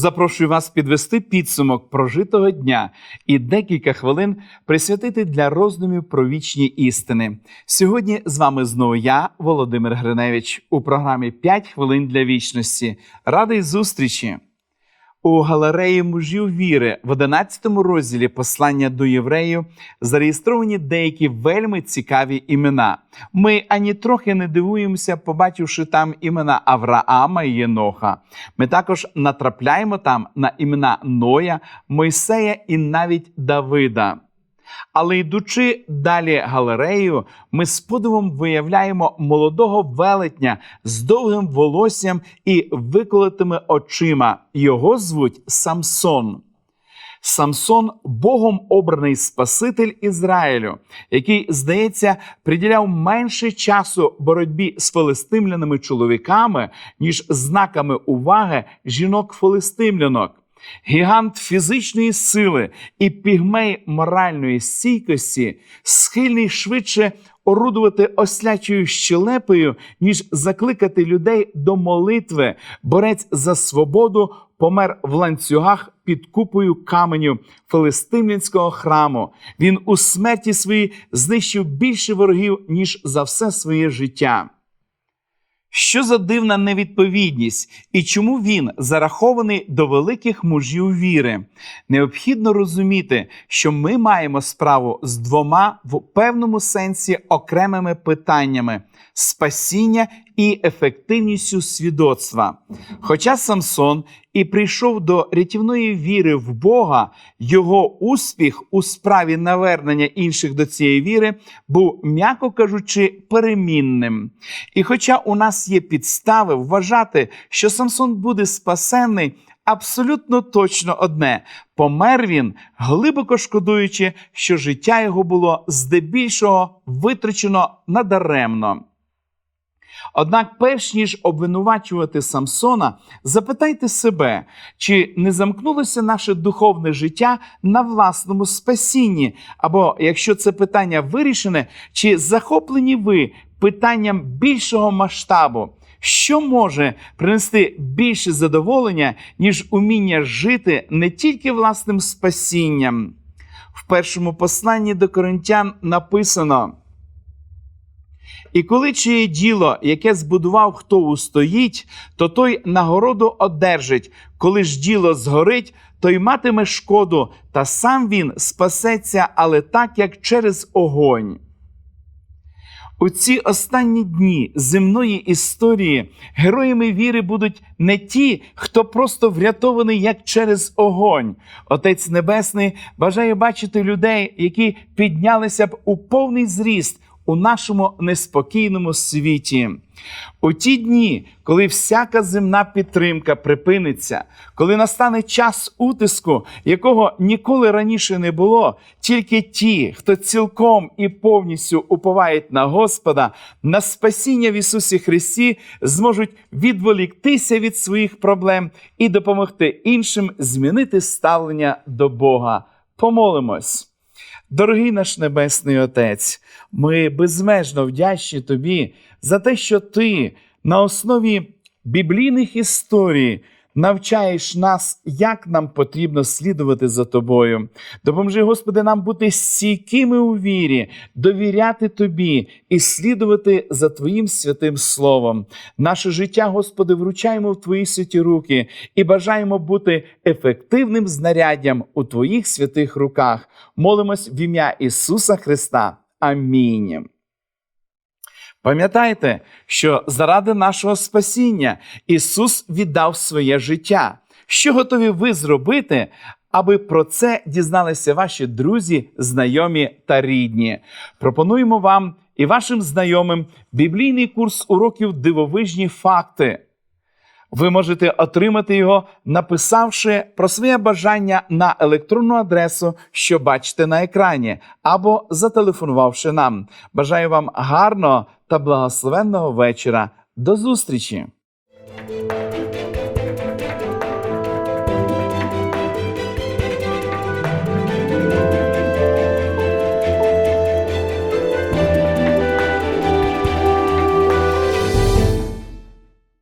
Запрошую вас підвести підсумок прожитого дня і декілька хвилин присвятити для роздумів про вічні істини. Сьогодні з вами знову я, Володимир Гриневич, у програмі «5 хвилин для вічності. Радий зустрічі! У галереї мужів віри в 11 розділі послання до євреїв зареєстровані деякі вельми цікаві імена. Ми ані трохи не дивуємося, побачивши там імена Авраама і Єноха. Ми також натрапляємо там на імена Ноя, Мойсея і навіть Давида. Але йдучи далі галереєю, ми з подивом виявляємо молодого велетня з довгим волоссям і виколотими очима. Його звуть Самсон. Самсон Богом обраний Спаситель Ізраїлю, який, здається, приділяв менше часу боротьбі з филистимляними чоловіками, ніж знаками уваги жінок-филистимлянок. Гігант фізичної сили і пігмей моральної стійкості, схильний швидше орудувати ослячою щелепою, ніж закликати людей до молитви, борець за свободу помер в ланцюгах під купою каменю филистимлянського храму. Він у смерті своїй знищив більше ворогів, ніж за все своє життя. Що за дивна невідповідність і чому він зарахований до великих мужів віри? Необхідно розуміти, що ми маємо справу з двома в певному сенсі окремими питаннями спасіння і ефективністю свідоцтва. Хоча Самсон і прийшов до рятівної віри в Бога, його успіх у справі навернення інших до цієї віри був, м'яко кажучи, перемінним. І хоча у нас є підстави вважати, що Самсон буде спасенний, абсолютно точно одне: помер він, глибоко шкодуючи, що життя його було здебільшого витрачено надаремно. Однак, перш ніж обвинувачувати Самсона, запитайте себе, чи не замкнулося наше духовне життя на власному спасінні, або якщо це питання вирішене, чи захоплені ви питанням більшого масштабу? Що може принести більше задоволення, ніж уміння жити не тільки власним спасінням? В першому посланні до коринтян написано. І коли чиє діло, яке збудував, хто устоїть, то той нагороду одержить. Коли ж діло згорить, той матиме шкоду, та сам він спасеться, але так, як через огонь. У ці останні дні земної історії героями віри будуть не ті, хто просто врятований як через огонь. Отець Небесний бажає бачити людей, які піднялися б у повний зріст у нашому неспокійному світі. У ті дні, коли всяка земна підтримка припиниться, коли настане час утиску, якого ніколи раніше не було, тільки ті, хто цілком і повністю уповають на Господа, на спасіння в Ісусі Христі, зможуть відволіктися від своїх проблем і допомогти іншим змінити ставлення до Бога. Помолимось. Дорогий наш Небесний Отець, ми безмежно вдячні Тобі за те, що Ти на основі біблійних історій навчаєш нас, як нам потрібно слідувати за тобою. Допоможи, Господи, нам бути стійкими у вірі, довіряти Тобі і слідувати за Твоїм святим Словом. Наше життя, Господи, вручаємо в Твої святі руки і бажаємо бути ефективним знаряддям у Твоїх святих руках. Молимось в ім'я Ісуса Христа. Амінь. Пам'ятайте, що заради нашого спасіння Ісус віддав своє життя. Що готові ви зробити, аби про це дізналися ваші друзі, знайомі та рідні? Пропонуємо вам і вашим знайомим біблійний курс уроків дивовижні факти. Ви можете отримати його, написавши про своє бажання на електронну адресу, що бачите на екрані, або зателефонувавши нам. Бажаю вам гарного та благословенного вечора. До зустрічі!